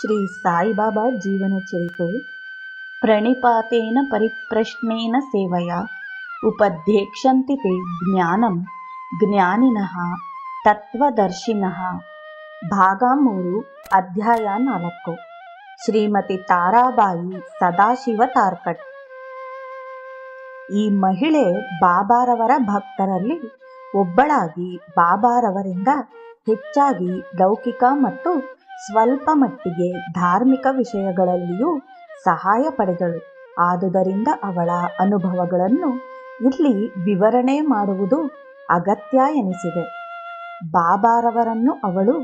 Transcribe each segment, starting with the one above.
ಶ್ರೀ ಸಾಯಿಬಾಬಾ ಜೀವನ ಚರಿತೆ. ಪ್ರಣಿಪಾತೇನ ಪರಿಪ್ರಶ್ನೇನ ಸೇವಯ, ಉಪಧ್ಯಕ್ಷಂತಿ ತೇ ಜ್ಞಾನಂ, ಜ್ಞಾನಿನಃ, ತತ್ವದರ್ಶಿನಃ. ಭಾಗ ಮೂರು, ಅಧ್ಯಾಯ ನಾಲ್ಕು. ಶ್ರೀಮತಿ ತಾರಾಬಾಯಿ ಸದಾಶಿವ ತಾರ್ಕಟ್. ಈ ಮಹಿಳೆ ಬಾಬಾರವರ ಭಕ್ತರಲ್ಲಿ ಒಬ್ಬಳಾಗಿ ಬಾಬಾರವರಿಂದ ಹೆಚ್ಚಾಗಿ ಲೌಕಿಕ ಮತ್ತು ಸ್ವಲ್ಪ ಮಟ್ಟಿಗೆ ಧಾರ್ಮಿಕ ವಿಷಯಗಳಲ್ಲಿಯೂ ಸಹಾಯ ಪಡೆದಳು. ಆದುದರಿಂದ ಅವಳ ಅನುಭವಗಳನ್ನು ಇಲ್ಲಿ ವಿವರಣೆ ಮಾಡುವುದು ಅಗತ್ಯ ಎನಿಸಿದೆ. ಬಾಬಾರವರನ್ನು ಅವಳು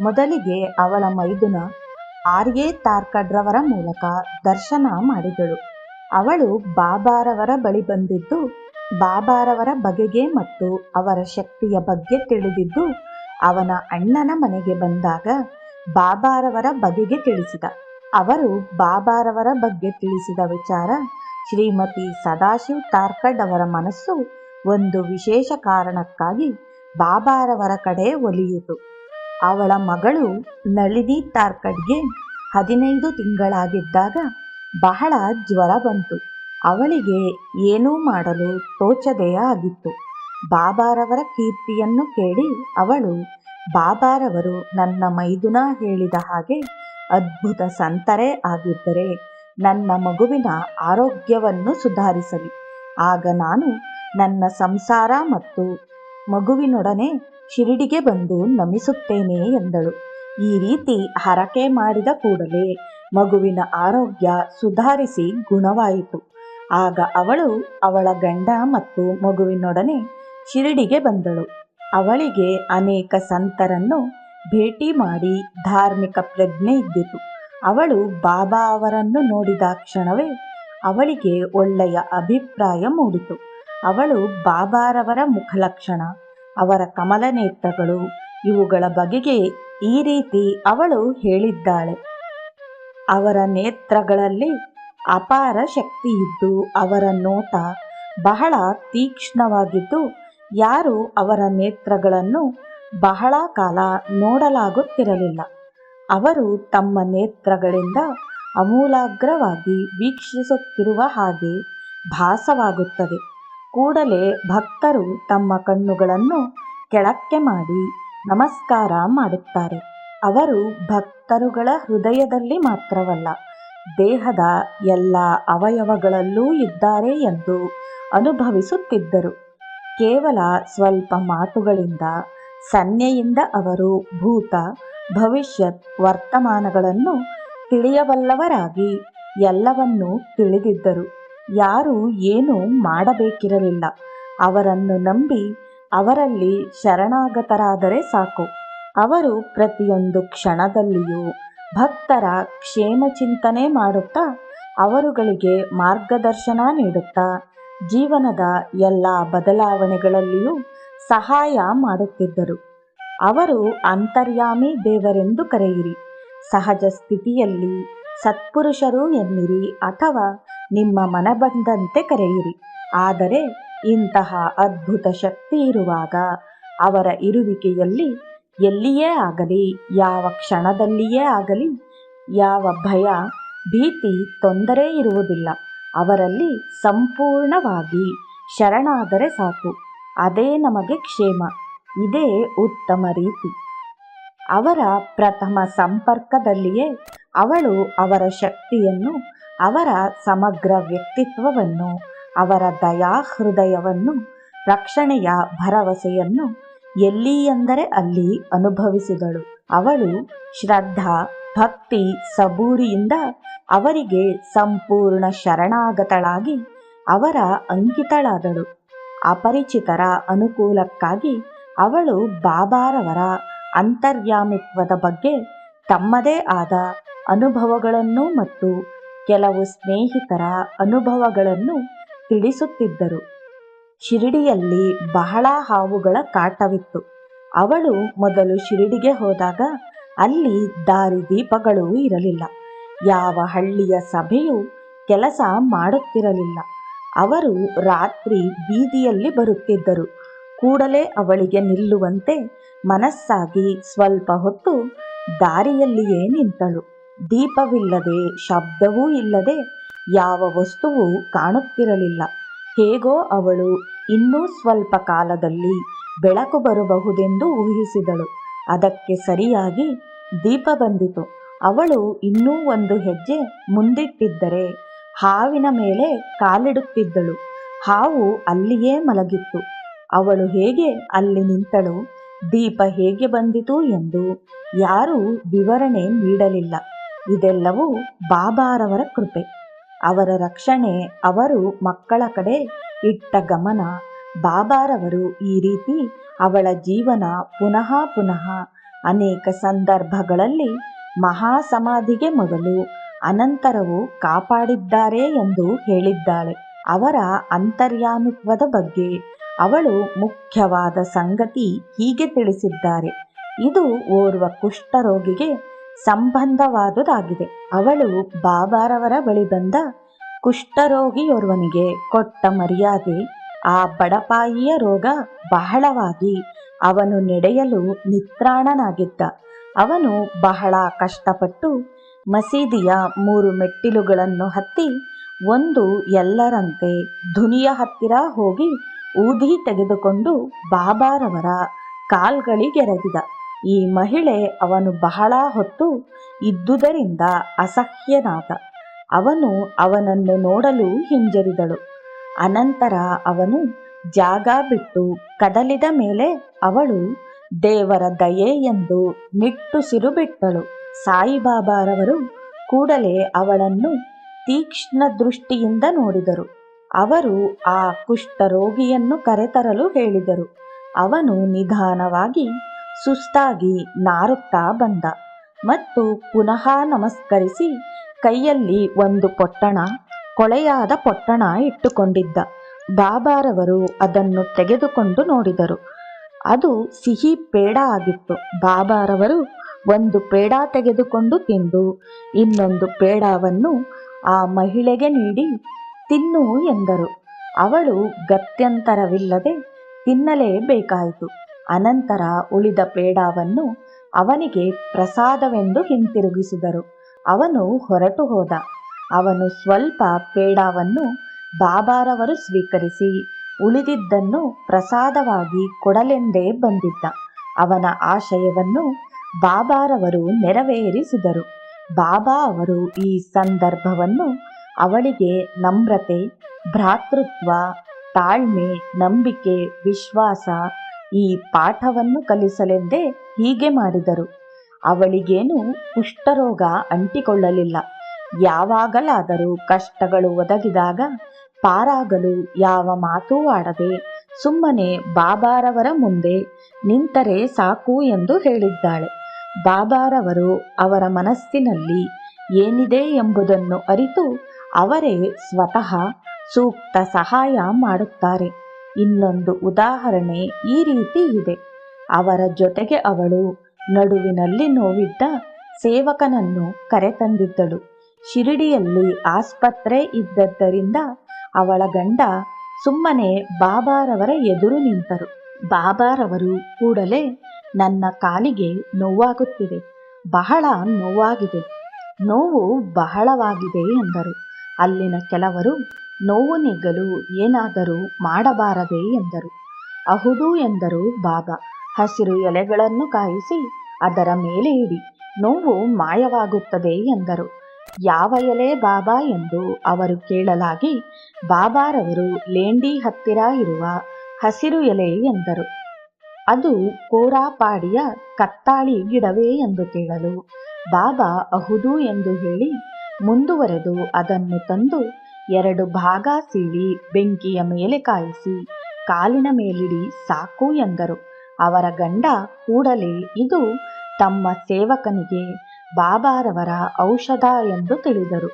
ಮೊದಲಿಗೆ ಅವಳ ಮೈದುನ ಆರ್ ಎ ತಾರ್ಕಡ್ರವರ ಮೂಲಕ ದರ್ಶನ ಮಾಡಿದಳು. ಅವಳು ಬಾಬಾರವರ ಬಳಿ ಬಂದಿದ್ದು, ಬಾಬಾರವರ ಬಗೆಗೆ ಮತ್ತು ಅವರ ಶಕ್ತಿಯ ಬಗ್ಗೆ ತಿಳಿದಿದ್ದು, ಅವನ ಅಣ್ಣನ ಮನೆಗೆ ಬಂದಾಗ ಬಾಬಾರವರ ಬಗೆಗೆ ತಿಳಿಸಿದ. ಅವರು ಬಾಬಾರವರ ಬಗ್ಗೆ ತಿಳಿಸಿದ ವಿಚಾರ ಶ್ರೀಮತಿ ಸದಾಶಿವ್ ತಾರ್ಕಡ್ ಅವರ ಮನಸ್ಸು ಒಂದು ವಿಶೇಷ ಕಾರಣಕ್ಕಾಗಿ ಬಾಬಾರವರ ಕಡೆ ಒಲಿಯಿತು. ಅವಳ ಮಗಳು ನಳಿನಿ ತಾರ್ಕಡ್ಗೆ ಹದಿನೈದು ತಿಂಗಳಾಗಿದ್ದಾಗ ಬಹಳ ಜ್ವರ ಬಂತು. ಅವಳಿಗೆ ಏನೂ ಮಾಡಲು ತೋಚದೆಯ ಆಗಿತ್ತು. ಬಾಬಾರವರ ಕೀರ್ತಿಯನ್ನು ಕೇಳಿ ಅವಳು ಬಾಬಾರವರು ನನ್ನ ಮೈದುನ ಹೇಳಿದ ಹಾಗೆ ಅದ್ಭುತ ಸಂತರೇ ಆಗಿದ್ದರೆ ನನ್ನ ಮಗುವಿನ ಆರೋಗ್ಯವನ್ನು ಸುಧಾರಿಸಲಿ. ಆಗ ನಾನು ನನ್ನ ಸಂಸಾರ ಮತ್ತು ಮಗುವಿನೊಡನೆ ಶಿರಡಿಗೆ ಬಂದು ನಮಿಸುತ್ತೇನೆ ಎಂದಳು. ಈ ರೀತಿ ಹರಕೆ ಮಾಡಿದ ಕೂಡಲೇ ಮಗುವಿನ ಆರೋಗ್ಯ ಸುಧಾರಿಸಿ ಗುಣವಾಯಿತು. ಆಗ ಅವಳು ಅವಳ ಗಂಡ ಮತ್ತು ಮಗುವಿನೊಡನೆ ಶಿರಡಿಗೆ ಬಂದಳು. ಅವಳಿಗೆ ಅನೇಕ ಸಂತರನ್ನು ಭೇಟಿ ಮಾಡಿ ಧಾರ್ಮಿಕ ಪ್ರಜ್ಞೆ ಇದ್ದಿತು. ಅವಳು ಬಾಬಾ ಅವರನ್ನು ನೋಡಿದ ಕ್ಷಣವೇ ಅವಳಿಗೆ ಒಳ್ಳೆಯ ಅಭಿಪ್ರಾಯ ಮೂಡಿತು. ಅವಳು ಬಾಬಾರವರ ಮುಖಲಕ್ಷಣ, ಅವರ ಕಮಲ ನೇತ್ರಗಳು, ಇವುಗಳ ಬಗೆಗೆ ಈ ರೀತಿ ಅವಳು ಹೇಳಿದ್ದಾಳೆ. ಅವರ ನೇತ್ರಗಳಲ್ಲಿ ಅಪಾರ ಶಕ್ತಿಯಿದ್ದು ಅವರ ನೋಟ ಬಹಳ ತೀಕ್ಷ್ಣವಾಗಿದ್ದು ಯಾರು ಅವರ ನೇತ್ರಗಳನ್ನು ಬಹಳ ಕಾಲ ನೋಡಲಾಗುತ್ತಿರಲಿಲ್ಲ. ಅವರು ತಮ್ಮ ನೇತ್ರಗಳಿಂದ ಅಮೂಲಾಗ್ರವಾಗಿ ವೀಕ್ಷಿಸುತ್ತಿರುವ ಹಾಗೆ ಭಾಸವಾಗುತ್ತದೆ. ಕೂಡಲೇ ಭಕ್ತರು ತಮ್ಮ ಕಣ್ಣುಗಳನ್ನು ಕೆಳಕ್ಕೆ ಮಾಡಿ ನಮಸ್ಕಾರ ಮಾಡುತ್ತಾರೆ. ಅವರು ಭಕ್ತರುಗಳ ಹೃದಯದಲ್ಲಿ ಮಾತ್ರವಲ್ಲ, ದೇಹದ ಎಲ್ಲ ಅವಯವಗಳಲ್ಲೂ ಇದ್ದಾರೆ ಎಂದು ಅನುಭವಿಸುತ್ತಿದ್ದರು. ಕೇವಲ ಸ್ವಲ್ಪ ಮಾತುಗಳಿಂದ ಸನ್ನೆಯಿಂದ ಅವರು ಭೂತ, ಭವಿಷ್ಯತ್ ವರ್ತಮಾನಗಳನ್ನು ತಿಳಿಯಬಲ್ಲವರಾಗಿ ಎಲ್ಲವನ್ನೂ ತಿಳಿದಿದ್ದರು. ಯಾರೂ ಏನೂ ಮಾಡಬೇಕಿರಲಿಲ್ಲ. ಅವರನ್ನು ನಂಬಿ ಅವರಲ್ಲಿ ಶರಣಾಗತರಾದರೆ ಸಾಕು. ಅವರು ಪ್ರತಿಯೊಂದು ಕ್ಷಣದಲ್ಲಿಯೂ ಭಕ್ತರ ಕ್ಷೇಮ ಚಿಂತನೆ ಮಾಡುತ್ತಾ, ಅವರುಗಳಿಗೆ ಮಾರ್ಗದರ್ಶನ ನೀಡುತ್ತಾ ಜೀವನದ ಎಲ್ಲ ಬದಲಾವಣೆಗಳಲ್ಲಿಯೂ ಸಹಾಯ ಮಾಡುತ್ತಿದ್ದರು. ಅವರು ಅಂತರ್ಯಾಮಿ ದೇವರೆಂದು ಕರೆಯಿರಿ. ಸಹಜ ಸ್ಥಿತಿಯಲ್ಲಿ ಸತ್ಪುರುಷರು ಎನ್ನಿರಿ ಅಥವಾ ನಿಮ್ಮ ಮನಬಂದಂತೆ ಕರೆಯಿರಿ. ಆದರೆ ಇಂತಹ ಅದ್ಭುತ ಶಕ್ತಿ ಇರುವಾಗ ಅವರ ಇರುವಿಕೆಯಲ್ಲಿ ಎಲ್ಲಿಯೇ ಆಗಲಿ, ಯಾವ ಕ್ಷಣದಲ್ಲಿಯೇ ಆಗಲಿ ಯಾವ ಭಯ, ಭೀತಿ, ತೊಂದರೆ ಇರುವುದಿಲ್ಲ. ಅವರಲ್ಲಿ ಸಂಪೂರ್ಣವಾಗಿ ಶರಣಾದರೆ ಸಾಕು. ಅದೇ ನಮಗೆ ಕ್ಷೇಮ. ಇದೇ ಉತ್ತಮ ರೀತಿ. ಅವರ ಪ್ರಥಮ ಸಂಪರ್ಕದಲ್ಲಿಯೇ ಅವಳು ಅವರ ಶಕ್ತಿಯನ್ನು, ಅವರ ಸಮಗ್ರ ವ್ಯಕ್ತಿತ್ವವನ್ನು, ಅವರ ದಯಾ ಹೃದಯವನ್ನು ರಕ್ಷಣೆಯ ಭರವಸೆಯನ್ನು ಎಲ್ಲಿ ಎಂದರೆ ಅಲ್ಲಿ ಅನುಭವಿಸಿದಳು. ಅವಳು ಶ್ರದ್ಧಾ ಭಕ್ತಿ ಸಬೂರಿಯಿಂದ ಅವರಿಗೆ ಸಂಪೂರ್ಣ ಶರಣಾಗತಳಾಗಿ ಅವರ ಅಂಕಿತಳಾದಳು. ಅಪರಿಚಿತರ ಅನುಕೂಲಕ್ಕಾಗಿ ಅವಳು ಬಾಬಾರವರ ಅಂತರ್ಯಾಮಿತ್ವದ ಬಗ್ಗೆ ತಮ್ಮದೇ ಆದ ಅನುಭವಗಳನ್ನು ಮತ್ತು ಕೆಲವು ಸ್ನೇಹಿತರ ಅನುಭವಗಳನ್ನು ತಿಳಿಸುತ್ತಿದ್ದರು. ಶಿರಡಿಯಲ್ಲಿ ಬಹಳ ಹಾವುಗಳ ಕಾಟವಿತ್ತು. ಅವಳು ಮೊದಲು ಶಿರಡಿಗೆ ಹೋದಾಗ ಅಲ್ಲಿ ದಾರಿದೀಪಗಳೂ ಇರಲಿಲ್ಲ. ಯಾವ ಹಳ್ಳಿಯ ಸಭೆಯೂ ಕೆಲಸ ಮಾಡುತ್ತಿರಲಿಲ್ಲ. ಅವರು ರಾತ್ರಿ ಬೀದಿಯಲ್ಲಿ ಬರುತ್ತಿದ್ದರು. ಕೂಡಲೇ ಅವಳಿಗೆ ನಿಲ್ಲುವಂತೆ ಮನಸ್ಸಾಗಿ ಸ್ವಲ್ಪ ಹೊತ್ತು ದಾರಿಯಲ್ಲಿಯೇ ನಿಂತಳು. ದೀಪವಿಲ್ಲದೆ, ಶಬ್ದವೂ ಇಲ್ಲದೆ ಯಾವ ವಸ್ತುವೂ ಕಾಣುತ್ತಿರಲಿಲ್ಲ. ಹೇಗೋ ಅವಳು ಇನ್ನೂ ಸ್ವಲ್ಪ ಕಾಲದಲ್ಲಿ ಬೆಳಕು ಬರಬಹುದೆಂದು ಊಹಿಸಿದಳು. ಅದಕ್ಕೆ ಸರಿಯಾಗಿ ದೀಪ ಬಂದಿತು. ಅವಳು ಇನ್ನೂ ಒಂದು ಹೆಜ್ಜೆ ಮುಂದಿಟ್ಟಿದ್ದರೆ ಹಾವಿನ ಮೇಲೆ ಕಾಲಿಡುತ್ತಿದ್ದಳು. ಹಾವು ಅಲ್ಲಿಯೇ ಮಲಗಿತ್ತು. ಅವಳು ಹೇಗೆ ಅಲ್ಲಿ ನಿಂತಳು? ದೀಪ ಹೇಗೆ ಬಂದಿತು ಎಂದು ಯಾರೂ ವಿವರಣೆ ನೀಡಲಿಲ್ಲ. ಇದೆಲ್ಲವೂ ಬಾಬಾರವರ ಕೃಪೆ. ಅವರ ರಕ್ಷಣೆ ಅವರು ಮಕ್ಕಳ ಕಡೆ ಇಟ್ಟ ಗಮನ. ಬಾಬಾರವರು ಈ ರೀತಿ ಅವಳ ಜೀವನ ಪುನಃ ಪುನಃ ಅನೇಕ ಸಂದರ್ಭಗಳಲ್ಲಿ ಮಹಾಸಮಾಧಿಗೆ ಮೊದಲು ಅನಂತರವೂ ಕಾಪಾಡಿದ್ದಾರೆ ಎಂದು ಹೇಳಿದ್ದಾಳೆ. ಅವರ ಅಂತರ್ಯಾಮಿತ್ವದ ಬಗ್ಗೆ ಅವಳು ಮುಖ್ಯವಾದ ಸಂಗತಿ ಹೀಗೆ ತಿಳಿಸಿದ್ದಾರೆ. ಇದು ಓರ್ವ ಕುಷ್ಠರೋಗಿಗೆ ಸಂಬಂಧವಾದುದಾಗಿದೆ. ಅವಳು ಬಾಬಾರವರ ಬಳಿ ಬಂದ ಕುಷ್ಠರೋಗಿಯೋರ್ವನಿಗೆ ಕೊಟ್ಟ ಮರ್ಯಾದೆ ಆ ಬಡಪಾಯಿಯ ರೋಗ ಬಹಳವಾಗಿ ಅವನು ನಡೆಯಲು ನಿತ್ರಾಣನಾಗಿದ್ದ. ಅವನು ಬಹಳ ಕಷ್ಟಪಟ್ಟು ಮಸೀದಿಯ ಮೂರು ಮೆಟ್ಟಿಲುಗಳನ್ನು ಹತ್ತಿ ಒಂದು ಎಲ್ಲರಂತೆ ಧುನಿಯ ಹತ್ತಿರ ಹೋಗಿ ಊದಿ ತೆಗೆದುಕೊಂಡು ಬಾಬಾರವರ ಕಾಲ್ಗಳಿಗೆರಗಿದ ಈ ಮಹಿಳೆ ಅವನು ಬಹಳ ಹೊತ್ತು ಇದ್ದುದರಿಂದ ಅಸಹ್ಯನಾದ. ಅವನು ಅವನನ್ನು ನೋಡಲು ಹಿಂಜರಿದಳು. ಅನಂತರ ಅವನು ಜಾಗ ಬಿಟ್ಟು ಕದಲಿದ ಮೇಲೆ ಅವಳು ದೇವರ ದಯೆ ಎಂದು ನಿಟ್ಟುಸಿರು ಬಿಟ್ಟಳು ಸಾಯಿಬಾಬಾರವರು ಕೂಡಲೇ ಅವಳನ್ನು ತೀಕ್ಷ್ಣ ದೃಷ್ಟಿಯಿಂದ ನೋಡಿದರು. ಅವರು ಆ ಕುಷ್ಠರೋಗಿಯನ್ನು ಕರೆತರಲು ಹೇಳಿದರು. ಅವನು ನಿಧಾನವಾಗಿ ಸುಸ್ತಾಗಿ ನಾರುತ್ತಾ ಬಂದ ಮತ್ತು ಪುನಃ ನಮಸ್ಕರಿಸಿ ಕೈಯಲ್ಲಿ ಒಂದು ಪೊಟ್ಟಣ ಕೊಳೆಯಾದ ಪೊಟ್ಟಣ ಇಟ್ಟುಕೊಂಡಿದ್ದ. ಬಾಬಾರವರು ಅದನ್ನು ತೆಗೆದುಕೊಂಡು ನೋಡಿದರು. ಅದು ಸಿಹಿ ಪೇಡ ಆಗಿತ್ತು. ಬಾಬಾರವರು ಒಂದು ಪೇಡ ತೆಗೆದುಕೊಂಡು ತಿಂದು, ಇನ್ನೊಂದು ಪೇಡವನ್ನು ಆ ಮಹಿಳೆಗೆ ನೀಡಿ ತಿನ್ನು ಎಂದರು. ಅವಳು ಗತ್ಯಂತರವಿಲ್ಲದೆ ತಿನ್ನಲೇಬೇಕಾಯಿತು ಅನಂತರ ಉಳಿದ ಪೇಡವನ್ನು ಅವನಿಗೆ ಪ್ರಸಾದವೆಂದು ಹಿಂತಿರುಗಿಸಿದರು. ಅವನು ಹೊರಟು ಹೋದ. ಅವನು ಸ್ವಲ್ಪ ಪೇಡಾವನ್ನು ಬಾಬಾರವರು ಸ್ವೀಕರಿಸಿ ಉಳಿದಿದ್ದನ್ನು ಪ್ರಸಾದವಾಗಿ ಕೊಡಲೆಂದೇ ಬಂದಿದ್ದ. ಅವನ ಆಶಯವನ್ನು ಬಾಬಾರವರು ನೆರವೇರಿಸಿದರು. ಬಾಬಾ ಅವರು ಈ ಸಂದರ್ಭವನ್ನು ಅವಳಿಗೆ ನಮ್ರತೆ, ಭ್ರಾತೃತ್ವ, ತಾಳ್ಮೆ, ನಂಬಿಕೆ, ವಿಶ್ವಾಸ ಈ ಪಾಠವನ್ನು ಕಲಿಸಲೆಂದೇ ಹೀಗೆ ಮಾಡಿದರು. ಅವಳಿಗೇನು ಕುಷ್ಠರೋಗ ಅಂಟಿಕೊಳ್ಳಲಿಲ್ಲ. ಯಾವಾಗಲಾದರೂ ಕಷ್ಟಗಳು ಒದಗಿದಾಗ ಪಾರಾಗಲು ಯಾವ ಮಾತೂ ಆಡದೆ ಸುಮ್ಮನೆ ಬಾಬಾರವರ ಮುಂದೆ ನಿಂತರೆ ಸಾಕು ಎಂದು ಹೇಳಿದ್ದಾಳೆ. ಬಾಬಾರವರು ಅವರ ಮನಸ್ಸಿನಲ್ಲಿ ಏನಿದೆ ಎಂಬುದನ್ನು ಅರಿತು ಅವರೇ ಸ್ವತಃ ಸೂಕ್ತ ಸಹಾಯ ಮಾಡುತ್ತಾರೆ. ಇನ್ನೊಂದು ಉದಾಹರಣೆ ಈ ರೀತಿ ಇದೆ. ಅವರ ಜೊತೆಗೆ ಅವಳು ನಡುವಿನಲ್ಲಿ ನೋವಿದ್ದ ಸೇವಕನನ್ನು ಕರೆತಂದಿದ್ದಳು. ಶಿರಡಿಯಲ್ಲಿ ಆಸ್ಪತ್ರೆ ಇದ್ದದ್ದರಿಂದ ಅವಳ ಗಂಡ ಸುಮ್ಮನೆ ಬಾಬಾರವರ ಎದುರು ನಿಂತರು. ಬಾಬಾರವರು ಕೂಡಲೇ, ನನ್ನ ಕಾಲಿಗೆ ನೋವಾಗುತ್ತಿದೆ, ಬಹಳ ನೋವಾಗಿದೆ, ನೋವು ಬಹಳವಾಗಿದೆ ಎಂದರು. ಅಲ್ಲಿನ ಕೆಲವರು, ನೋವು ನೀಗಲು ಏನಾದರೂ ಮಾಡಬಾರದೆ ಎಂದರು. ಅಹುದು ಎಂದರು ಬಾಬಾ. ಹಸಿರು ಎಲೆಗಳನ್ನು ಕಾಯಿಸಿ ಅದರ ಮೇಲೆ ಇಡಿ, ನೋವು ಮಾಯವಾಗುತ್ತದೆ ಎಂದರು. ಯಾವ ಎಲೆ ಬಾಬಾ ಎಂದು ಅವರು ಕೇಳಲಾಗಿ ಬಾಬಾರವರು ಲೇಂಡಿ ಹತ್ತಿರ ಇರುವ ಹಸಿರು ಎಲೆ ಎಂದರು. ಅದು ಕೋರಾಪಾಡಿಯ ಕತ್ತಾಳಿ ಗಿಡವೇ ಎಂದು ಕೇಳಲು ಬಾಬಾ ಅಹುದು ಎಂದು ಹೇಳಿ ಮುಂದುವರೆದು ಅದನ್ನು ತಂದು ಎರಡು ಭಾಗ ಸೀಳಿ ಬೆಂಕಿಯ ಮೇಲೆ ಕಾಯಿಸಿ ಕಾಲಿನ ಮೇಲಿಡಿ ಸಾಕು ಎಂದರು. ಅವರ ಗಂಡ ಕೂಡಲೇ ಇದು ತಮ್ಮ ಸೇವಕನಿಗೆ ಬಾಬಾರವರ ಔಷಧ ಎಂದು ತಿಳಿದರು.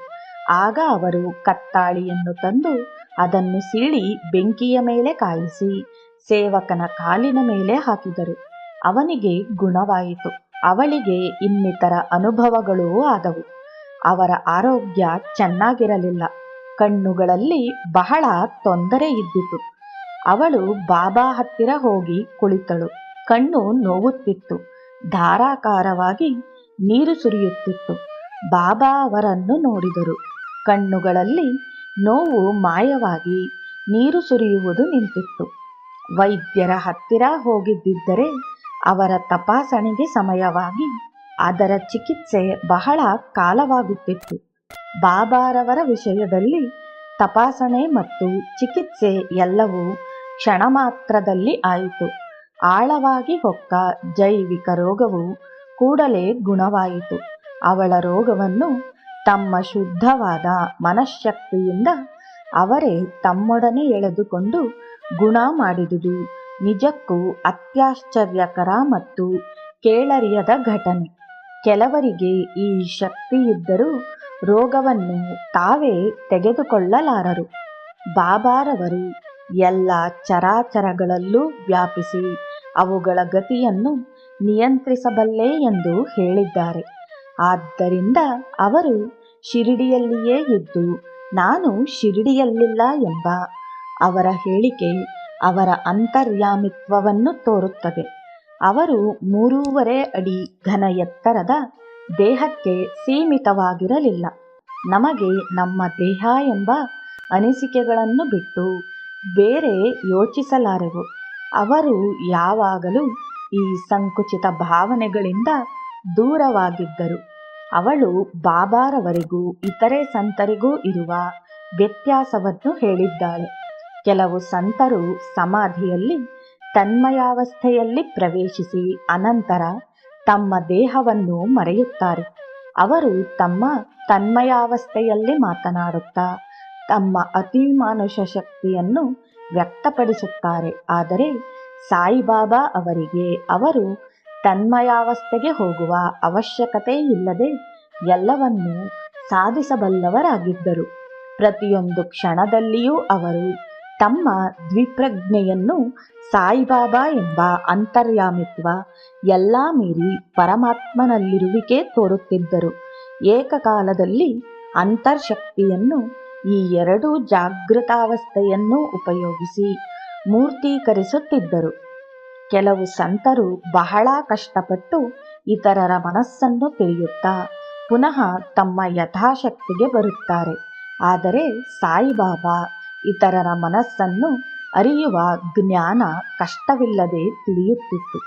ಆಗ ಅವರು ಕತ್ತಾಳಿಯನ್ನು ತಂದು ಅದನ್ನು ಸೀಳಿ ಬೆಂಕಿಯ ಮೇಲೆ ಕಾಯಿಸಿ ಸೇವಕನ ಕಾಲಿನ ಮೇಲೆ ಹಾಕಿದರು. ಅವನಿಗೆ ಗುಣವಾಯಿತು. ಅವಳಿಗೆ ಇನ್ನಿತರ ಅನುಭವಗಳೂ ಆದವು. ಅವರ ಆರೋಗ್ಯ ಚೆನ್ನಾಗಿರಲಿಲ್ಲ. ಕಣ್ಣುಗಳಲ್ಲಿ ಬಹಳ ತೊಂದರೆ ಇದ್ದಿತು. ಅವಳು ಬಾಬಾ ಹತ್ತಿರ ಹೋಗಿ ಕುಳಿತಳು. ಕಣ್ಣು ನೋವುತ್ತಿತ್ತು. ಧಾರಾಕಾರವಾಗಿ ನೀರು ಸುರಿಯುತ್ತಿತ್ತು. ಬಾಬಾ ಅವರನ್ನು ನೋಡಿದರು. ಕಣ್ಣುಗಳಲ್ಲಿ ನೋವು ಮಾಯವಾಗಿ ನೀರು ಸುರಿಯುವುದು ನಿಂತಿತ್ತು. ವೈದ್ಯರ ಹತ್ತಿರ ಹೋಗಿದ್ದಿದ್ದರೆ ಅವರ ತಪಾಸಣೆಗೆ ಸಮಯವಾಗಿ ಅದರ ಚಿಕಿತ್ಸೆ ಬಹಳ ಕಾಲವಾಗುತ್ತಿತ್ತು. ಬಾಬಾರವರ ವಿಷಯದಲ್ಲಿ ತಪಾಸಣೆ ಮತ್ತು ಚಿಕಿತ್ಸೆ ಎಲ್ಲವೂ ಕ್ಷಣ ಮಾತ್ರದಲ್ಲಿ ಆಯಿತು. ಆಳವಾಗಿ ಹೊಕ್ಕ ಜೈವಿಕ ರೋಗವು ಕೂಡಲೇ ಗುಣವಾಯಿತು. ಅವಳ ರೋಗವನ್ನು ತಮ್ಮ ಶುದ್ಧವಾದ ಮನಃಶಕ್ತಿಯಿಂದ ಅವರೇ ತಮ್ಮೊಡನೆ ಎಳೆದುಕೊಂಡು ಗುಣ ಮಾಡಿದುದು. ನಿಜಕ್ಕೂ ಅತ್ಯಾಶ್ಚರ್ಯಕರ ಮತ್ತು ಕೇಳರಿಯದ ಘಟನೆ. ಕೆಲವರಿಗೆ ಈ ಶಕ್ತಿಯಿದ್ದರೂ ರೋಗವನ್ನು ತಾವೇ ತೆಗೆದುಕೊಳ್ಳಲಾರರು. ಬಾಬಾರವರು ಎಲ್ಲ ಚರಾಚರಗಳಲ್ಲೂ ವ್ಯಾಪಿಸಿ ಅವುಗಳ ಗತಿಯನ್ನು ನಿಯಂತ್ರಿಸಬಲ್ಲೆ ಎಂದು ಹೇಳಿದ್ದಾರೆ. ಆದ್ದರಿಂದ ಅವರು ಶಿರಡಿಯಲ್ಲಿಯೇ ಇದ್ದು, ನಾನು ಶಿರಡಿಯಲ್ಲಿಲ್ಲ ಎಂಬ ಅವರ ಹೇಳಿಕೆ ಅವರ ಅಂತರ್ಯಾಮಿತ್ವವನ್ನು ತೋರುತ್ತದೆ. ಅವರು ಮೂರೂವರೆ ಅಡಿ ಘನ ಎತ್ತರದ ದೇಹಕ್ಕೆ ಸೀಮಿತವಾಗಿರಲಿಲ್ಲ. ನಮಗೆ ನಮ್ಮ ದೇಹ ಎಂಬ ಅನಿಸಿಕೆಗಳನ್ನು ಬಿಟ್ಟು ಬೇರೆ ಯೋಚಿಸಲಾರೆವು. ಅವರು ಯಾವಾಗಲೂ ಈ ಸಂಕುಚಿತ ಭಾವನೆಗಳಿಂದ ದೂರವಾಗಿದ್ದರು. ಅವಳು ಬಾಬಾರವರಿಗೂ, ಇತರೆ ಸಂತರಿಗೂ ಇರುವ ವ್ಯತ್ಯಾಸವನ್ನು ಹೇಳಿದ್ದಾಳೆ. ಕೆಲವು ಸಂತರು ಸಮಾಧಿಯಲ್ಲಿ ತನ್ಮಯಾವಸ್ಥೆಯಲ್ಲಿ ಪ್ರವೇಶಿಸಿ ಅನಂತರ ತಮ್ಮ ದೇಹವನ್ನು ಮರೆಯುತ್ತಾರೆ. ಅವರು ತಮ್ಮ ತನ್ಮಯಾವಸ್ಥೆಯಲ್ಲಿ ಮಾತನಾಡುತ್ತಾ, ತಮ್ಮ ಅತಿಮಾನುಷ ಶಕ್ತಿಯನ್ನು ವ್ಯಕ್ತಪಡಿಸುತ್ತಾರೆ. ಆದರೆ ಸಾಯಿಬಾಬಾ ಅವರಿಗೆ, ಅವರು ತನ್ಮಯಾವಸ್ಥೆಗೆ ಹೋಗುವ ಅವಶ್ಯಕತೆ ಇಲ್ಲದೆ ಎಲ್ಲವನ್ನೂ ಸಾಧಿಸಬಲ್ಲವರಾಗಿದ್ದರು. ಪ್ರತಿಯೊಂದು ಕ್ಷಣದಲ್ಲಿಯೂ ಅವರು ತಮ್ಮ ದ್ವಿಪ್ರಜ್ಞೆಯನ್ನು ಸಾಯಿಬಾಬಾ ಎಂಬ ಅಂತರ್ಯಾಮಿತ್ವ ಎಲ್ಲ ಮೀರಿ ಪರಮಾತ್ಮನಲ್ಲಿರುವಿಕೆ ತೋರುತ್ತಿದ್ದರು. ಏಕಕಾಲದಲ್ಲಿ ಅಂತರ್ಶಕ್ತಿಯನ್ನು ಈ ಎರಡೂ ಜಾಗೃತಾವಸ್ಥೆಯನ್ನು ಉಪಯೋಗಿಸಿ ಮೂರ್ತೀಕರಿಸುತ್ತಿದ್ದರು. ಕೆಲವು ಸಂತರು ಬಹಳ ಕಷ್ಟಪಟ್ಟು ಇತರರ ಮನಸ್ಸನ್ನು ತಿಳಿಯುತ್ತಾ ಪುನಃ ತಮ್ಮ ಯಥಾಶಕ್ತಿಗೆ ಬರುತ್ತಾರೆ. ಆದರೆ ಸಾಯಿಬಾಬಾ ಇತರರ ಮನಸ್ಸನ್ನು ಅರಿಯುವ ಜ್ಞಾನ ಕಷ್ಟವಿಲ್ಲದೆ ತಿಳಿಯುತ್ತಿತ್ತು.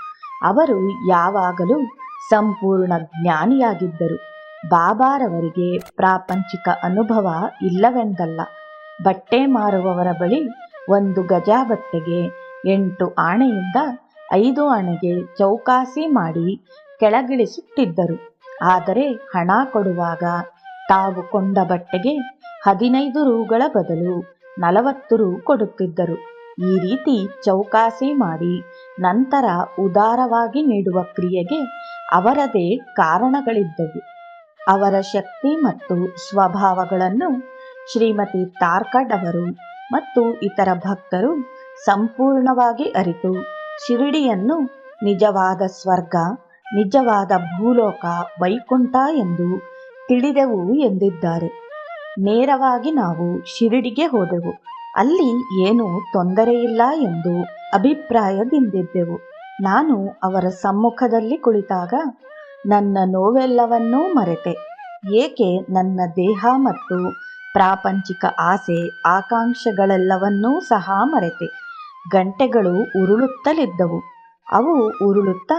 ಅವರು ಯಾವಾಗಲೂ ಸಂಪೂರ್ಣ ಜ್ಞಾನಿಯಾಗಿದ್ದರು. ಬಾಬಾರವರಿಗೆ ಪ್ರಾಪಂಚಿಕ ಅನುಭವ ಇಲ್ಲವೆಂದಲ್ಲ. ಬಟ್ಟೆ ಮಾರುವವರ ಬಳಿ ಒಂದು ಗಜ ಬಟ್ಟೆಗೆ ಎಂಟು ಆಣೆಯಿಂದ ಐದು ಆಣೆಗೆ ಚೌಕಾಸಿ ಮಾಡಿ ಕೆಳಗಿಳಿಸುತ್ತಿದ್ದರು. ಆದರೆ ಹಣ ಕೊಡುವಾಗ ತಾವು ಕೊಂಡ ಬಟ್ಟೆಗೆ ಹದಿನೈದು ರೂಗಳ ಬದಲು ನಲವತ್ತು ರೂ ಕೊಡುತ್ತಿದ್ದರು. ಈ ರೀತಿ ಚೌಕಾಸಿ ಮಾಡಿ ನಂತರ ಉದಾರವಾಗಿ ನೀಡುವ ಕ್ರಿಯೆಗೆ ಅವರದೇ ಕಾರಣಗಳಿದ್ದವು. ಅವರ ಶಕ್ತಿ ಮತ್ತು ಸ್ವಭಾವಗಳನ್ನು ಶ್ರೀಮತಿ ತಾರ್ಕಡ್ ಅವರು ಮತ್ತು ಇತರ ಭಕ್ತರು ಸಂಪೂರ್ಣವಾಗಿ ಅರಿತು. ಶಿರಡಿಯನ್ನು ನಿಜವಾದ ಸ್ವರ್ಗ, ನಿಜವಾದ ಭೂಲೋಕ, ವೈಕುಂಠ ಎಂದು ತಿಳಿದೆವು ಎಂದಿದ್ದಾರೆ. ನೇರವಾಗಿ ನಾವು ಶಿರಡಿಗೆ ಹೋದೆವು. ಅಲ್ಲಿ ಏನೂ ತೊಂದರೆಯಿಲ್ಲ ಎಂದು ಅಭಿಪ್ರಾಯದಿಂದಿದ್ದೆವು. ನಾನು ಅವರ ಸಮ್ಮುಖದಲ್ಲಿ ಕುಳಿತಾಗ, ನನ್ನ ನೋವೆಲ್ಲವನ್ನೂ ಮರೆತೆ. ಏಕೆ ನನ್ನ ದೇಹ ಮತ್ತು ಪ್ರಾಪಂಚಿಕ ಆಸೆ ಆಕಾಂಕ್ಷೆಗಳೆಲ್ಲವನ್ನೂ ಸಹ ಮರೆತೆ. ಗಂಟೆಗಳು ಉರುಳುತ್ತಲಿದ್ದವು. ಅವು ಉರುಳುತ್ತಾ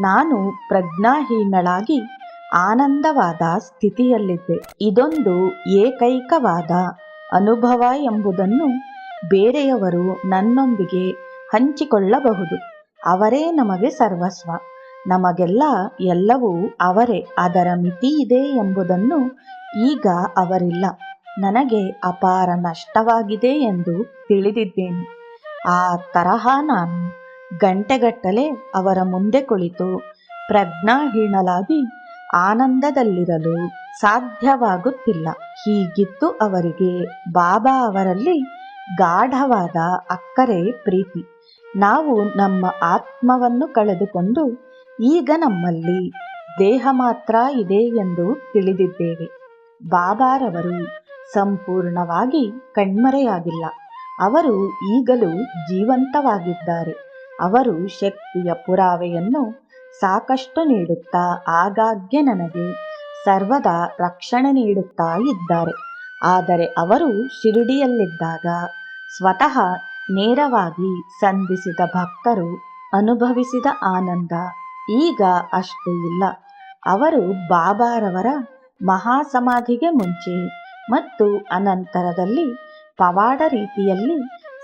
ನಾನು ಪ್ರಜ್ಞಾಹೀನಳಾಗಿ ಆನಂದವಾದ ಸ್ಥಿತಿಯಲ್ಲಿದ್ದೆ. ಇದೊಂದು ಏಕೈಕವಾದ ಅನುಭವ ಎಂಬುದನ್ನು ಬೇರೆಯವರು ನನ್ನೊಂದಿಗೆ ಹಂಚಿಕೊಳ್ಳಬಹುದು. ಅವರೇ ನಮಗೆ ಸರ್ವಸ್ವ. ನಮಗೆಲ್ಲ ಎಲ್ಲವೂ ಅವರೇ. ಅದರ ಮಿತಿ ಇದೆ ಎಂಬುದನ್ನು ಈಗ ಅವರಿಲ್ಲ. ನನಗೆ ಅಪಾರ ನಷ್ಟವಾಗಿದೆ ಎಂದು ತಿಳಿದಿದ್ದೇನೆ. ಆ ತರಹ ನಾನು ಗಂಟೆಗಟ್ಟಲೆ ಅವರ ಮುಂದೆ ಕುಳಿತು ಪ್ರಜ್ಞಾಹೀನಳಾಗಿ ಆನಂದದಲ್ಲಿರಲು ಸಾಧ್ಯವಾಗುತ್ತಿಲ್ಲ. ಹೀಗಿತ್ತು ಅವರಿಗೆ ಬಾಬಾ ಅವರಲ್ಲಿ ಗಾಢವಾದ ಅಕ್ಕರೆ ಪ್ರೀತಿ. ನಾವು ನಮ್ಮ ಆತ್ಮವನ್ನು ಕಳೆದುಕೊಂಡು ಈಗ ನಮ್ಮಲ್ಲಿ ದೇಹ ಮಾತ್ರ ಇದೆ ಎಂದು ತಿಳಿದಿದ್ದೇವೆ. ಬಾಬಾರವರು ಸಂಪೂರ್ಣವಾಗಿ ಕಣ್ಮರೆಯಾಗಿಲ್ಲ. ಅವರು ಈಗಲೂ ಜೀವಂತವಾಗಿದ್ದಾರೆ. ಅವರು ಶಕ್ತಿಯ ಪುರಾವೆಯನ್ನು ಸಾಕಷ್ಟು ನೀಡುತ್ತಾ ಆಗಾಗ್ಗೆ ನನಗೆ ಸರ್ವದಾ ರಕ್ಷಣೆ ನೀಡುತ್ತಾ ಇದ್ದಾರೆ. ಆದರೆ ಅವರು ಶಿರಡಿಯಲ್ಲಿದ್ದಾಗ ಸ್ವತಃ ನೇರವಾಗಿ ಸಂಧಿಸಿದ ಭಕ್ತರು ಅನುಭವಿಸಿದ ಆನಂದ ಈಗ ಅಷ್ಟು ಇಲ್ಲ. ಅವರು ಬಾಬಾರವರ ಮಹಾಸಮಾಧಿಗೆ ಮುಂಚೆ ಮತ್ತು ಅನಂತರದಲ್ಲಿ ಪವಾಡ ರೀತಿಯಲ್ಲಿ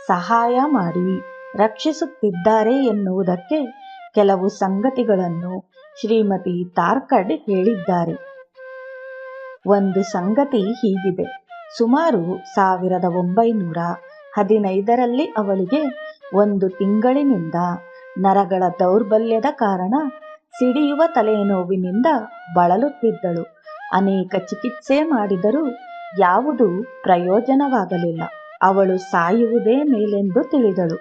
ಸಹಾಯ ಮಾಡಿ ರಕ್ಷಿಸುತ್ತಿದ್ದಾರೆ ಎನ್ನುವುದಕ್ಕೆ ಕೆಲವು ಸಂಗತಿಗಳನ್ನು ಶ್ರೀಮತಿ ತಾರ್ಕಡ್ ಹೇಳಿದ್ದಾರೆ. ಒಂದು ಸಂಗತಿ ಹೀಗಿದೆ. ಸುಮಾರು ಸಾವಿರದ ಒಂಬೈನೂರ ಹದಿನೈದರಲ್ಲಿ ಅವಳಿಗೆ ಒಂದು ತಿಂಗಳಿನಿಂದ ನರಗಳ ದೌರ್ಬಲ್ಯದ ಕಾರಣ ಸಿಡಿಯುವ ತಲೆನೋವಿನಿಂದ ಬಳಲುತ್ತಿದ್ದಳು. ಅನೇಕ ಚಿಕಿತ್ಸೆ ಮಾಡಿದರೂ ಯಾವುದೂ ಪ್ರಯೋಜನವಾಗಲಿಲ್ಲ. ಅವಳು ಸಾಯುವುದೇ ಮೇಲೆಂದು ತಿಳಿದಳು.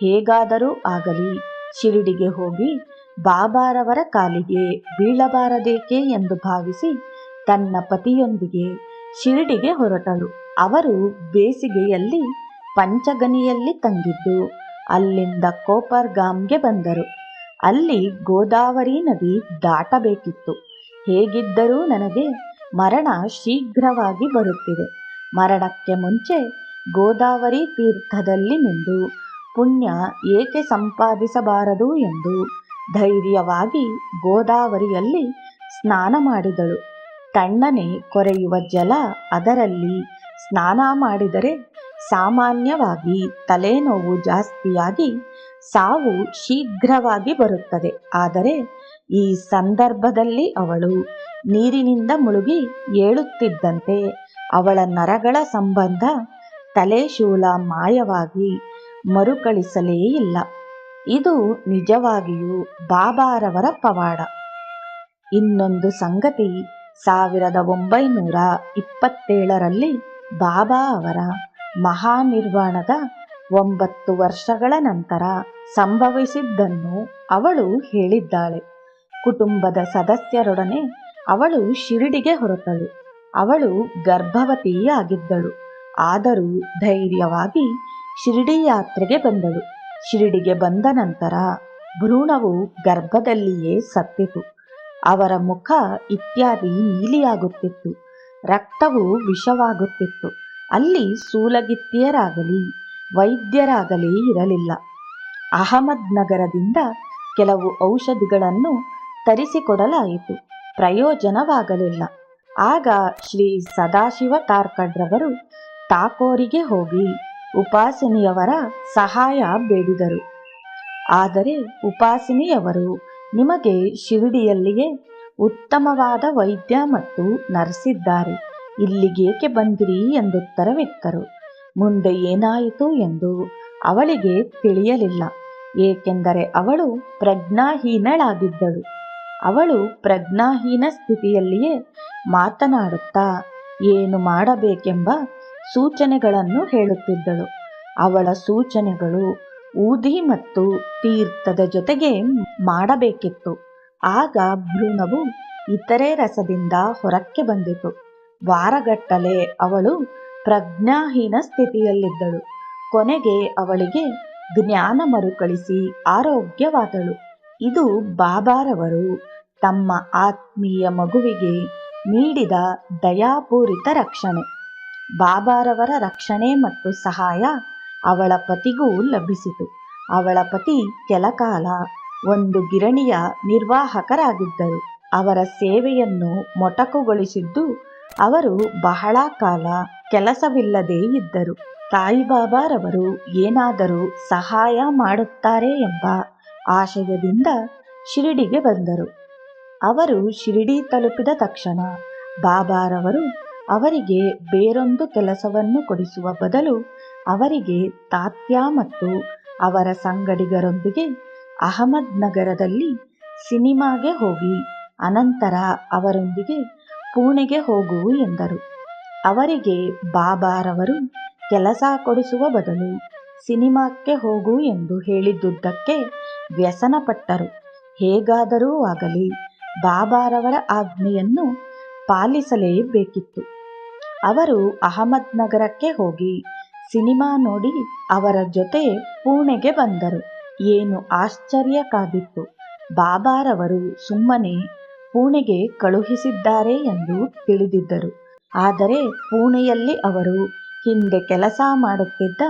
ಹೇಗಾದರೂ ಆಗಲಿ, ಶಿರಡಿಗೆ ಹೋಗಿ ಬಾಬಾರವರ ಕಾಲಿಗೆ ಬೀಳಬಾರದೇಕೆ ಎಂದು ಭಾವಿಸಿ ತನ್ನ ಪತಿಯೊಂದಿಗೆ ಶಿರಡಿಗೆ ಹೊರಟಳು. ಅವರು ಬೇಸಿಗೆಯಲ್ಲಿ ಪಂಚಗನಿಯಲ್ಲಿ ತಂಗಿದ್ದು, ಅಲ್ಲಿಂದ ಕೋಪರ್ಗಾಮ್ಗೆ ಬಂದರು. ಅಲ್ಲಿ ಗೋದಾವರಿ ನದಿ ದಾಟಬೇಕಿತ್ತು. ಹೇಗಿದ್ದರೂ ನನಗೆ ಮರಣ ಶೀಘ್ರವಾಗಿ ಬರುತ್ತಿದೆ. ಮರಣಕ್ಕೆ ಮುಂಚೆ ಗೋದಾವರಿ ತೀರ್ಥದಲ್ಲಿ ನಿಂದು ಪುಣ್ಯ ಏಕೆ ಸಂಪಾದಿಸಬಾರದು ಎಂದು ಧೈರ್ಯವಾಗಿ ಗೋದಾವರಿಯಲ್ಲಿ ಸ್ನಾನ ಮಾಡಿದಳು. ತಣ್ಣನೆ ಕೊರೆಯುವ ಜಲ ಅದರಲ್ಲಿ ಸ್ನಾನ ಮಾಡಿದರೆ ಸಾಮಾನ್ಯವಾಗಿ ತಲೆನೋವು ಜಾಸ್ತಿಯಾಗಿ ಸಾವು ಶೀಘ್ರವಾಗಿ ಬರುತ್ತದೆ. ಆದರೆ ಈ ಸಂದರ್ಭದಲ್ಲಿ ಅವಳು ನೀರಿನಿಂದ ಮುಳುಗಿ ಏಳುತ್ತಿದ್ದಂತೆ ಅವಳ ನರಗಳ ಸಂಬಂಧ ತಲೆಶೂಲ ಮಾಯವಾಗಿ ಮರುಕಳಿಸಲೇ ಇಲ್ಲ. ಇದು ನಿಜವಾಗಿಯೂ ಬಾಬಾರವರ ಪವಾಡ. ಇನ್ನೊಂದು ಸಂಗತಿ, ಸಾವಿರದ ಒಂಬೈನೂರ ಇಪ್ಪತ್ತೇಳರಲ್ಲಿ ಬಾಬಾ ಅವರ ಮಹಾನಿರ್ವಾಣದ ಒಂಬತ್ತು ವರ್ಷಗಳ ನಂತರ ಸಂಭವಿಸಿದ್ದನ್ನು ಅವಳು ಹೇಳಿದ್ದಾಳೆ. ಕುಟುಂಬದ ಸದಸ್ಯರೊಡನೆ ಅವಳು ಶಿರಡಿಗೆ ಹೊರಟಳು. ಅವಳು ಗರ್ಭವತಿಯಾಗಿದ್ದಳು. ಆದರೂ ಧೈರ್ಯವಾಗಿ ಶಿರಡಿ ಯಾತ್ರೆಗೆ ಬಂದಳು. ಶಿರಡಿಗೆ ಬಂದ ನಂತರ ಭ್ರೂಣವು ಗರ್ಭದಲ್ಲಿಯೇ ಸತ್ತಿತು. ಅವರ ಮುಖ ಇತ್ಯಾದಿ ನೀಲಿಯಾಗುತ್ತಿತ್ತು. ರಕ್ತವು ವಿಷವಾಗುತ್ತಿತ್ತು. ಅಲ್ಲಿ ಸೂಲಗಿತ್ತಿಯರಾಗಲಿ, ವೈದ್ಯರಾಗಲಿ ಇರಲಿಲ್ಲ. ಅಹಮದ್ ನಗರದಿಂದ ಕೆಲವು ಔಷಧಿಗಳನ್ನು ತರಿಸಿಕೊಡಲಾಯಿತು. ಪ್ರಯೋಜನವಾಗಲಿಲ್ಲ. ಆಗ ಶ್ರೀ ಸದಾಶಿವ ಕಾರ್ಕಡ್ರವರು ತಾಕೋರಿಗೆ ಹೋಗಿ ಉಪಾಸಿನಿಯವರ ಸಹಾಯ ಬೇಡಿದರು. ಆದರೆ ಉಪಾಸಿನಿಯವರು ನಿಮಗೆ ಶಿರಡಿಯಲ್ಲಿಯೇ ಉತ್ತಮವಾದ ವೈದ್ಯ ಮತ್ತು ನರ್ಸಿದ್ದಾರೆ. ಇಲ್ಲಿಗೇಕೆ ಬಂದಿರಿ ಎಂದುತ್ತರವಿತ್ತರು ಮುಂದೆ ಏನಾಯಿತು ಎಂದು ಅವಳಿಗೆ ತಿಳಿಯಲಿಲ್ಲ. ಏಕೆಂದರೆ ಅವಳು ಪ್ರಜ್ಞಾಹೀನಳಾಗಿದ್ದಳು. ಅವಳು ಪ್ರಜ್ಞಾಹೀನ ಸ್ಥಿತಿಯಲ್ಲಿಯೇ ಮಾತನಾಡುತ್ತಾ ಏನು ಮಾಡಬೇಕೆಂಬ ಸೂಚನೆಗಳನ್ನು ಹೇಳುತ್ತಿದ್ದಳು. ಅವಳ ಸೂಚನೆಗಳು ಊದಿ ಮತ್ತು ತೀರ್ಥದ ಜೊತೆಗೆ ಮಾಡಬೇಕಿತ್ತು. ಆಗ ಭ್ರೂಣವು ಇತರೆ ರಸದಿಂದ ಹೊರಕ್ಕೆ ಬಂದಿತು. ವಾರಗಟ್ಟಲೆ ಅವಳು ಪ್ರಜ್ಞಾಹೀನ ಸ್ಥಿತಿಯಲ್ಲಿದ್ದಳು. ಕೊನೆಗೆ ಅವಳಿಗೆ ಜ್ಞಾನ ಮರುಕಳಿಸಿ ಆರೋಗ್ಯವಾದಳು. ಇದು ಬಾಬಾರವರು ತಮ್ಮ ಆತ್ಮೀಯ ಮಗುವಿಗೆ ನೀಡಿದ ದಯಾಪೂರಿತ ರಕ್ಷಣೆ. ಬಾಬಾರವರ ರಕ್ಷಣೆ ಮತ್ತು ಸಹಾಯ ಅವಳ ಪತಿಗೂ ಲಭಿಸಿತು. ಅವಳ ಪತಿ ಕೆಲಕಾಲ ಒಂದು ಗಿರಣಿಯ ನಿರ್ವಾಹಕರಾಗಿದ್ದರು. ಅವರ ಸೇವೆಯನ್ನು ಮೊಟಕುಗೊಳಿಸಿದ್ದು ಅವರು ಬಹಳ ಕಾಲ ಕೆಲಸವಿಲ್ಲದೇ ಇದ್ದರು. ಸಾಯಿಬಾಬಾರವರು ಏನಾದರೂ ಸಹಾಯ ಮಾಡುತ್ತಾರೆ ಎಂಬ ಆಶಯದಿಂದ ಶಿರಡಿಗೆ ಬಂದರು. ಅವರು ಶಿರಡಿ ತಲುಪಿದ ತಕ್ಷಣ ಬಾಬಾರವರು ಅವರಿಗೆ ಬೇರೊಂದು ಕೆಲಸವನ್ನು ಕೊಡಿಸುವ ಬದಲು ಅವರಿಗೆ ತಾತ್ಯ ಮತ್ತು ಅವರ ಸಂಗಡಿಗರೊಂದಿಗೆ ಅಹಮದ್ ನಗರದಲ್ಲಿ ಸಿನಿಮಾಗೆ ಹೋಗಿ ಅನಂತರ ಅವರೊಂದಿಗೆ ಪುಣೆಗೆ ಹೋಗು ಎಂದರು. ಅವರಿಗೆ ಬಾಬಾರವರು ಕೆಲಸ ಕೊಡಿಸುವ ಬದಲು ಸಿನಿಮಾಕ್ಕೆ ಹೋಗು ಎಂದು ಹೇಳಿದ್ದುದಕ್ಕೆ ವ್ಯಸನಪಟ್ಟರು. ಹೇಗಾದರೂ ಆಗಲಿ, ಬಾಬಾರವರ ಆಜ್ಞೆಯನ್ನು ಪಾಲಿಸಲೇಬೇಕಿತ್ತು. ಅವರು ಅಹಮದ್ ನಗರಕ್ಕೆ ಹೋಗಿ ಸಿನಿಮಾ ನೋಡಿ ಅವರ ಜೊತೆ ಪುಣೆಗೆ ಬಂದರು. ಏನು ಆಶ್ಚರ್ಯ ಕಾದಿತ್ತು ಬಾಬಾರವರು ಸುಮ್ಮನೆ ಪುಣೆಗೆ ಕಳುಹಿಸಿದ್ದಾರೆ ಎಂದು ತಿಳಿದಿದ್ದರು. ಆದರೆ ಪುಣೆಯಲ್ಲಿ ಅವರು ಹಿಂದೆ ಕೆಲಸ ಮಾಡುತ್ತಿದ್ದ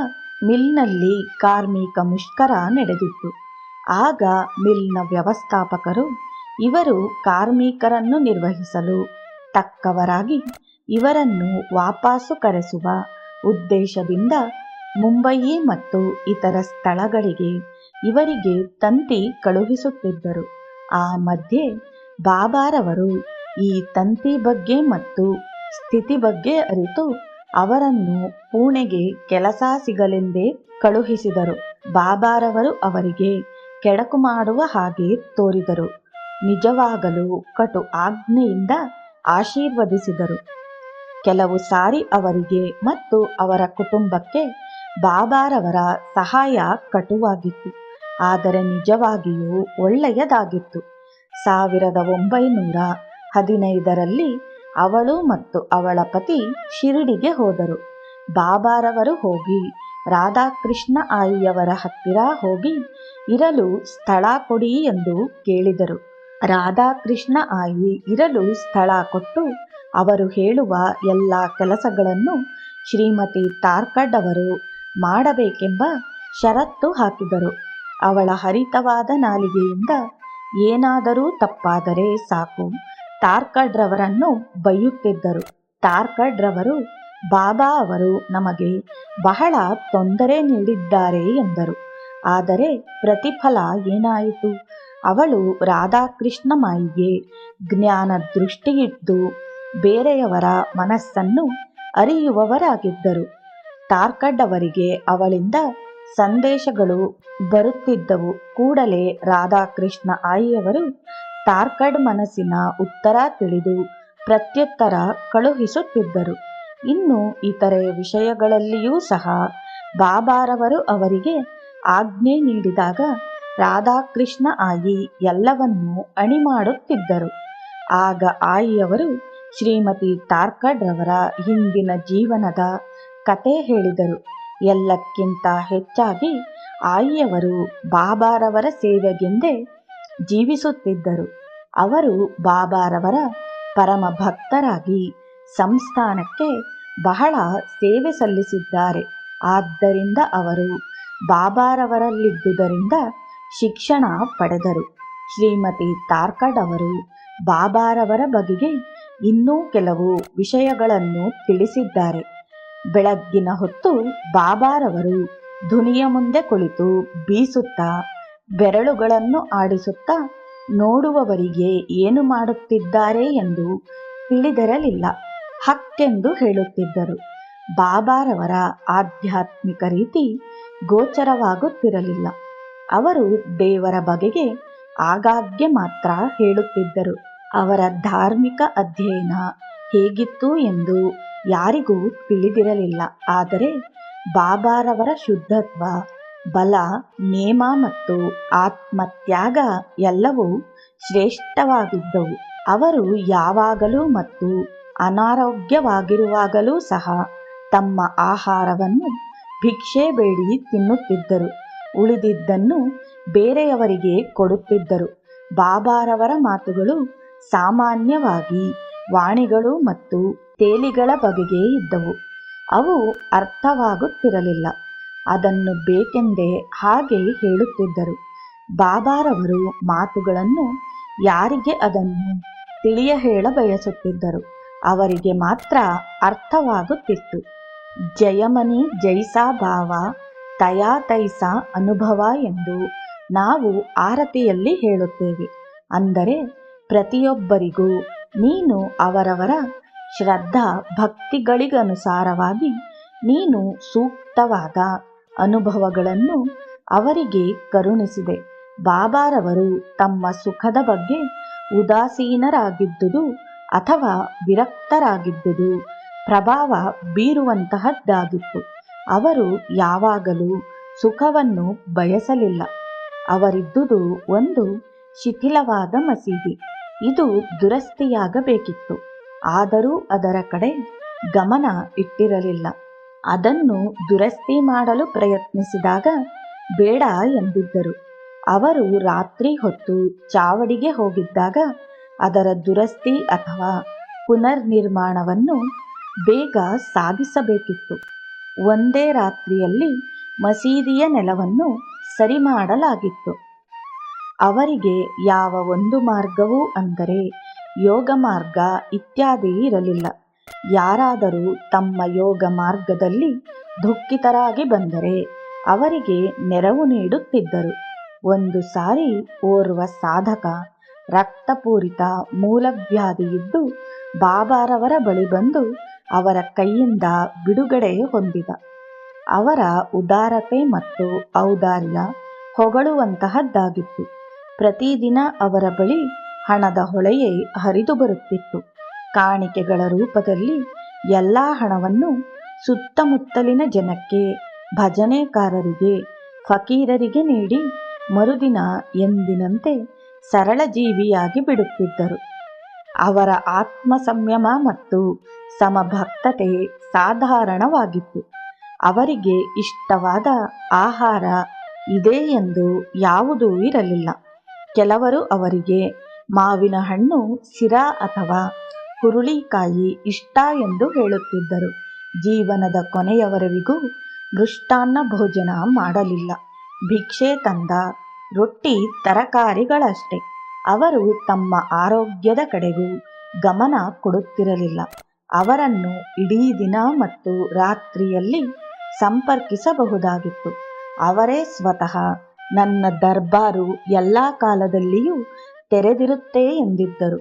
ಮಿಲ್ನಲ್ಲಿ ಕಾರ್ಮಿಕ ಮುಷ್ಕರ ನಡೆದಿತ್ತು. ಆಗ ಮಿಲ್ನ ವ್ಯವಸ್ಥಾಪಕರು ಇವರು ಕಾರ್ಮಿಕರನ್ನು ನಿರ್ವಹಿಸಲು ತಕ್ಕವರಾಗಿ ಇವರನ್ನು ವಾಪಸ್ಸು ಕರೆಸುವ ಉದ್ದೇಶದಿಂದ ಮುಂಬಯಿ ಮತ್ತು ಇತರ ಸ್ಥಳಗಳಿಗೆ ಇವರಿಗೆ ತಂತಿ ಕಳುಹಿಸುತ್ತಿದ್ದರು. ಆ ಮಧ್ಯೆ ಬಾಬಾರವರು ಈ ತಂತಿ ಬಗ್ಗೆ ಮತ್ತು ಸ್ಥಿತಿ ಬಗ್ಗೆ ಅರಿತು ಅವರನ್ನು ಪುಣೆಗೆ ಕೆಲಸ ಸಿಗಲೆಂದೇ ಕಳುಹಿಸಿದರು. ಬಾಬಾರವರು ಅವರಿಗೆ ಕೆಡಕು ಮಾಡುವ ಹಾಗೆ ತೋರಿದರು. ನಿಜವಾಗಲೂ ಕಟು ಆಜ್ಞೆಯಿಂದ ಆಶೀರ್ವದಿಸಿದರು. ಕೆಲವು ಸಾರಿ ಅವರಿಗೆ ಮತ್ತು ಅವರ ಕುಟುಂಬಕ್ಕೆ ಬಾಬಾರವರ ಸಹಾಯ ಕಟುವಾಗಿತ್ತು. ಆದರೆ ನಿಜವಾಗಿಯೂ ಒಳ್ಳೆಯದಾಗಿತ್ತು. ಸಾವಿರದ ಒಂಬೈನೂರ ಹದಿನೈದರಲ್ಲಿ ಅವಳು ಮತ್ತು ಅವಳ ಪತಿ ಶಿರಡಿಗೆ ಹೋದರು. ಬಾಬಾರವರು ಹೋಗಿ ರಾಧಾಕೃಷ್ಣ ಆಯಿಯವರ ಹತ್ತಿರ ಹೋಗಿ ಇರಲು ಸ್ಥಳ ಕೊಡಿ ಎಂದು ಕೇಳಿದರು. ರಾಧಾಕೃಷ್ಣ ಆಯಿ ಇರಲು ಸ್ಥಳ ಕೊಟ್ಟು ಅವರು ಹೇಳುವ ಎಲ್ಲ ಕೆಲಸಗಳನ್ನು ಶ್ರೀಮತಿ ತಾರ್ಕಡ್ ಅವರು ಮಾಡಬೇಕೆಂಬ ಷರತ್ತು ಹಾಕಿದರು. ಅವಳ ಹರಿತವಾದ ನಾಲಿಗೆಯಿಂದ ಏನಾದರೂ ತಪ್ಪಾದರೆ ಸಾಕು. ತಾರ್ಕಡ್ರವರನ್ನು ಬೈಯುತ್ತಿದ್ದರು ತಾರ್ಕಡ್ರವರು ಬಾಬಾ ಅವರು ನಮಗೆ ಬಹಳ ತೊಂದರೆ ನೀಡಿದ್ದಾರೆ ಎಂದರು. ಆದರೆ ಪ್ರತಿಫಲ ಏನಾಯಿತು? ಅವಳು ರಾಧಾಕೃಷ್ಣ ಮಾಯಿಗೆ ಜ್ಞಾನ ದೃಷ್ಟಿಯಿದ್ದು ಬೇರೆಯವರ ಮನಸ್ಸನ್ನು ಅರಿಯುವವರಾಗಿದ್ದರು. ತಾರ್ಕಡ್ ಅವರಿಗೆ ಅವಳಿಂದ ಸಂದೇಶಗಳು ಬರುತ್ತಿದ್ದವು. ಕೂಡಲೇ ರಾಧಾಕೃಷ್ಣ ಆಯಿಯವರು ತಾರ್ಕಡ್ ಮನಸ್ಸಿನ ಉತ್ತರ ತಿಳಿದು ಪ್ರತ್ಯುತ್ತರ ಕಳುಹಿಸುತ್ತಿದ್ದರು. ಇನ್ನು ಇತರೆ ವಿಷಯಗಳಲ್ಲಿಯೂ ಸಹ ಬಾಬಾರವರು ಅವರಿಗೆ ಆಜ್ಞೆ ನೀಡಿದಾಗ ರಾಧಾಕೃಷ್ಣ ಆಯಿ ಎಲ್ಲವನ್ನೂ ಅಣಿ ಮಾಡುತ್ತಿದ್ದರು ಆಗ ಆಯಿಯವರು ಶ್ರೀಮತಿ ತಾರ್ಕಡ್ರವರ ಹಿಂದಿನ ಜೀವನದ ಕತೆ ಹೇಳಿದರು. ಎಲ್ಲಕ್ಕಿಂತ ಹೆಚ್ಚಾಗಿ ಆಯಿಯವರು ಬಾಬಾರವರ ಸೇವೆಗೆಂದೇ ಜೀವಿಸುತ್ತಿದ್ದರು. ಅವರು ಬಾಬಾರವರ ಪರಮ ಭಕ್ತರಾಗಿ ಸಂಸ್ಥಾನಕ್ಕೆ ಬಹಳ ಸೇವೆ ಸಲ್ಲಿಸಿದ್ದಾರೆ. ಆದ್ದರಿಂದ ಅವರು ಬಾಬಾರವರಲ್ಲಿದ್ದುದರಿಂದ ಶಿಕ್ಷಣ ಪಡೆದರು. ಶ್ರೀಮತಿ ತಾರ್ಕಡ್ ಅವರು ಬಾಬಾರವರ ಬಗೆಗೆ ಇನ್ನೂ ಕೆಲವು ವಿಷಯಗಳನ್ನು ತಿಳಿಸಿದ್ದಾರೆ. ಬೆಳಗ್ಗಿನ ಹೊತ್ತು ಬಾಬಾರವರು ಧ್ವನಿಯ ಮುಂದೆ ಕುಳಿತು ಬೀಸುತ್ತಾ, ಬೆರಳುಗಳನ್ನು ಆಡಿಸುತ್ತಾ ನೋಡುವವರಿಗೆ ಏನು ಮಾಡುತ್ತಿದ್ದಾರೆ ಎಂದು ತಿಳಿದಿರಲಿಲ್ಲ. ಹಕ್ಕೆಂದು ಹೇಳುತ್ತಿದ್ದರು. ಬಾಬಾರವರ ಆಧ್ಯಾತ್ಮಿಕ ರೀತಿ ಗೋಚರವಾಗುತ್ತಿರಲಿಲ್ಲ. ಅವರು ದೇವರ ಬಗೆಗೆ ಆಗಾಗ್ಗೆ ಮಾತ್ರ ಹೇಳುತ್ತಿದ್ದರು. ಅವರ ಧಾರ್ಮಿಕ ಅಧ್ಯಯನ ಹೇಗಿತ್ತು ಎಂದು ಯಾರಿಗೂ ತಿಳಿದಿರಲಿಲ್ಲ. ಆದರೆ ಬಾಬಾರವರ ಶುದ್ಧತ್ವ, ಬಲ, ನೇಮ ಮತ್ತು ಆತ್ಮತ್ಯಾಗ ಎಲ್ಲವೂ ಶ್ರೇಷ್ಠವಾಗಿದ್ದವು. ಅವರು ಯಾವಾಗಲೂ ಮತ್ತು ಅನಾರೋಗ್ಯವಾಗಿರುವಾಗಲೂ ಸಹ ತಮ್ಮ ಆಹಾರವನ್ನು ಭಿಕ್ಷೆ ಬೇಡಿ ತಿನ್ನುತ್ತಿದ್ದರು. ಉಳಿದಿದ್ದನ್ನು ಬೇರೆಯವರಿಗೆ ಕೊಡುತ್ತಿದ್ದರು. ಬಾಬಾರವರ ಮಾತುಗಳು ಸಾಮಾನ್ಯವಾಗಿ ವಾಣಿಗಳು ಮತ್ತು ತೇಲಿಗಳ ಬಗೆಗೆ ಇದ್ದವು. ಅವು ಅರ್ಥವಾಗುತ್ತಿರಲಿಲ್ಲ. ಅದನ್ನು ಬೇಕೆಂದೇ ಹಾಗೆ ಹೇಳುತ್ತಿದ್ದರು. ಬಾಬಾರವರು ಮಾತುಗಳನ್ನು ಯಾರಿಗೆ ಅದನ್ನು ತಿಳಿಯ ಹೇಳ ಬಯಸುತ್ತಿದ್ದರು? ಅವರಿಗೆ ಮಾತ್ರ ಅರ್ಥವಾಗುತ್ತಿತ್ತು. ಜಯಮನಿ ಜೈಸಾ ಭಾವ, ತಯಾ ತೈಸಾ ಅನುಭವ ಎಂದು ನಾವು ಆರತಿಯಲ್ಲಿ ಹೇಳುತ್ತೇವೆ. ಅಂದರೆ ಪ್ರತಿಯೊಬ್ಬರಿಗೂ ನೀನು ಅವರವರ ಶ್ರದ್ಧಾ ಭಕ್ತಿಗಳಿಗನುಸಾರವಾಗಿ ನೀನು ಸೂಕ್ತವಾದ ಅನುಭವಗಳನ್ನು ಅವರಿಗೆ ಕರುಣಿಸಿದೆ. ಬಾಬಾರವರು ತಮ್ಮ ಸುಖದ ಬಗ್ಗೆ ಉದಾಸೀನರಾಗಿದ್ದುದು ಅಥವಾ ವಿರಕ್ತರಾಗಿದ್ದುದು, ಪ್ರಭಾವ ಬೀರುವಂತಹದ್ದಾಗಿತ್ತು. ಅವರು ಯಾವಾಗಲೂ ಸುಖವನ್ನು ಬಯಸಲಿಲ್ಲ. ಅವರಿದ್ದುದು ಒಂದು ಶಿಥಿಲವಾದ ಮಸೀದಿ. ಇದು ದುರಸ್ತಿಯಾಗಬೇಕಿತ್ತು. ಆದರೂ ಅದರ ಕಡೆ ಗಮನ ಇಟ್ಟಿರಲಿಲ್ಲ. ಅದನ್ನು ದುರಸ್ತಿ ಮಾಡಲು ಪ್ರಯತ್ನಿಸಿದಾಗ ಬೇಡ ಎಂದಿದ್ದರು. ಅವರು ರಾತ್ರಿ ಹೊತ್ತು ಚಾವಡಿಗೆ ಹೋಗಿದ್ದಾಗ ಅದರ ದುರಸ್ತಿ ಅಥವಾ ಪುನರ್ನಿರ್ಮಾಣವನ್ನು ಬೇಗ ಸಾಧಿಸಬೇಕಿತ್ತು. ಒಂದೇ ರಾತ್ರಿಯಲ್ಲಿ ಮಸೀದಿಯ ನೆಲವನ್ನು ಸರಿ ಮಾಡಲಾಗಿತ್ತು ಅವರಿಗೆ ಯಾವ ಒಂದು ಮಾರ್ಗವೂ ಅಂದರೆ ಯೋಗ ಮಾರ್ಗ ಇತ್ಯಾದಿ ಇರಲಿಲ್ಲ. ಯಾರಾದರೂ ತಮ್ಮ ಯೋಗ ಮಾರ್ಗದಲ್ಲಿ ದುಃಖಿತರಾಗಿ ಬಂದರೆ ಅವರಿಗೆ ನೆರವು ನೀಡುತ್ತಿದ್ದರು. ಒಂದು ಸಾರಿ ಓರ್ವ ಸಾಧಕ ರಕ್ತಪೂರಿತ ಮೂಲವ್ಯಾಧಿಯಿದ್ದು ಬಾಬಾರವರ ಬಳಿ ಬಂದು ಅವರ ಕೈಯಿಂದ ಬಿಡುಗಡೆ ಹೊಂದಿದ. ಅವರ ಉದಾರತೆ ಮತ್ತು ಔದಾರ್ಯ ಹೊಗಳುವಂತಹದ್ದಾಗಿತ್ತು. ಪ್ರತಿದಿನ ಅವರ ಬಳಿ ಹಣದ ಹೊಳೆಯೇ ಹರಿದು ಬರುತ್ತಿತ್ತು. ಕಾಣಿಕೆಗಳ ರೂಪದಲ್ಲಿ ಎಲ್ಲ ಹಣವನ್ನು ಸುತ್ತಮುತ್ತಲಿನ ಜನಕ್ಕೆ, ಭಜನೆಕಾರರಿಗೆ, ಫಕೀರರಿಗೆ ನೀಡಿ ಮರುದಿನ ಎಂದಿನಂತೆ ಸರಳ ಜೀವಿಯಾಗಿ ಬಿಡುತ್ತಿದ್ದರು. ಅವರ ಆತ್ಮ ಸಂಯಮ ಮತ್ತು ಸಮಭಕ್ತತೆ ಸಾಧಾರಣವಾಗಿತ್ತು. ಅವರಿಗೆ ಇಷ್ಟವಾದ ಆಹಾರ ಇದೆ ಎಂದು ಯಾವುದೂ ಇರಲಿಲ್ಲ. ಕೆಲವರು ಅವರಿಗೆ ಮಾವಿನ ಹಣ್ಣು ಸಿರಾ ಅಥವಾ ಹುರುಳಿಕಾಯಿ ಇಷ್ಟ ಎಂದು ಹೇಳುತ್ತಿದ್ದರು. ಜೀವನದ ಕೊನೆಯವರೆಗೂ ಮೃಷ್ಟಾನ್ನ ಭೋಜನ ಮಾಡಲಿಲ್ಲ. ಭಿಕ್ಷೆ ತಂದ ರೊಟ್ಟಿ ತರಕಾರಿಗಳಷ್ಟೇ. ಅವರು ತಮ್ಮ ಆರೋಗ್ಯದ ಕಡೆಗೂ ಗಮನ ಕೊಡುತ್ತಿರಲಿಲ್ಲ. ಅವರನ್ನು ಇಡೀ ದಿನ ಮತ್ತು ರಾತ್ರಿಯಲ್ಲಿ ಸಂಪರ್ಕಿಸಬಹುದಾಗಿತ್ತು. ಅವರೇ ಸ್ವತಃ ನನ್ನ ದರ್ಬಾರು ಎಲ್ಲ ಕಾಲದಲ್ಲಿಯೂ ತೆರೆದಿರುತ್ತೆ ಎಂದಿದ್ದರು.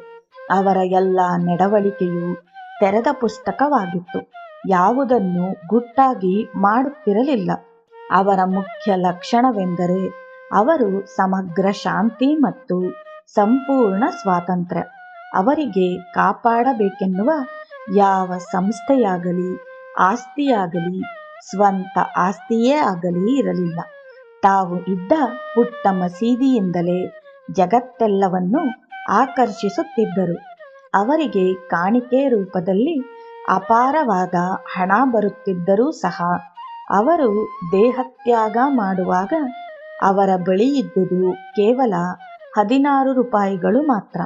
ಅವರ ಎಲ್ಲ ನಡವಳಿಕೆಯು ತೆರೆದ ಪುಸ್ತಕವಾಗಿತ್ತು. ಯಾವುದನ್ನು ಗುಟ್ಟಾಗಿ ಮಾಡುತ್ತಿರಲಿಲ್ಲ. ಅವರ ಮುಖ್ಯ ಲಕ್ಷಣವೆಂದರೆ ಅವರು ಸಮಗ್ರ ಶಾಂತಿ ಮತ್ತು ಸಂಪೂರ್ಣ ಸ್ವಾತಂತ್ರ್ಯ. ಅವರಿಗೆ ಕಾಪಾಡಬೇಕೆನ್ನುವ ಯಾವ ಸಂಸ್ಥೆಯಾಗಲಿ, ಆಸ್ತಿಯಾಗಲಿ, ಸ್ವಂತ ಆಸ್ತಿಯೇ ಆಗಲಿ ಇರಲಿಲ್ಲ. ತಾವು ಇದ್ದ ಪುಟ್ಟ ಮಸೀದಿಯಿಂದಲೇ ಜಗತ್ತೆಲ್ಲವನ್ನು ಆಕರ್ಷಿಸುತ್ತಿದ್ದರು. ಅವರಿಗೆ ಕಾಣಿಕೆ ರೂಪದಲ್ಲಿ ಅಪಾರವಾದ ಹಣ ಬರುತ್ತಿದ್ದರೂ ಸಹ, ಅವರು ದೇಹತ್ಯಾಗ ಮಾಡುವಾಗ ಅವರ ಬಳಿ ಇದ್ದುದು ಕೇವಲ ಹದಿನಾರು ರೂಪಾಯಿಗಳು ಮಾತ್ರ.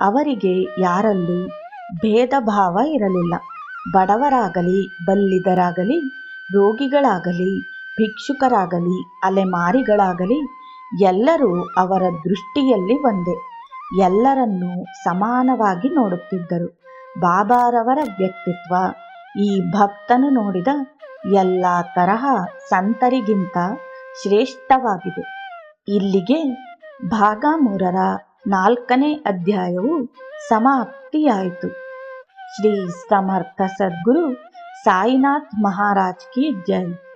ಅವರಿಗೆ ಯಾರಲ್ಲೂ ಭೇದ ಭಾವ ಇರಲಿಲ್ಲ. ಬಡವರಾಗಲಿ, ಬಲ್ಲಿದರಾಗಲಿ, ರೋಗಿಗಳಾಗಲಿ, ಭಿಕ್ಷುಕರಾಗಲಿ, ಅಲೆಮಾರಿಗಳಾಗಲಿ, ಎಲ್ಲರೂ ಅವರ ದೃಷ್ಟಿಯಲ್ಲಿ ಒಂದೇ. ಎಲ್ಲರನ್ನೂ ಸಮಾನವಾಗಿ ನೋಡುತ್ತಿದ್ದರು. ಬಾಬಾರವರ ವ್ಯಕ್ತಿತ್ವ ಈ ಭಕ್ತನು ನೋಡಿದ ಎಲ್ಲ ತರಹ ಸಂತರಿಗಿಂತ ಶ್ರೇಷ್ಠವಾಗಿದೆ. ಇಲ್ಲಿಗೆ ಭಾಗ ಮೂರರ ನಾಲ್ಕನೇ ಅಧ್ಯಾಯವು ಸಮಾಪ್ತಿಯಾಯಿತು. ಶ್ರೀ ಸಮರ್ಥ ಸದ್ಗುರು ಸಾಯಿನಾಥ್ ಮಹಾರಾಜ್ ಕಿ ಜೈ.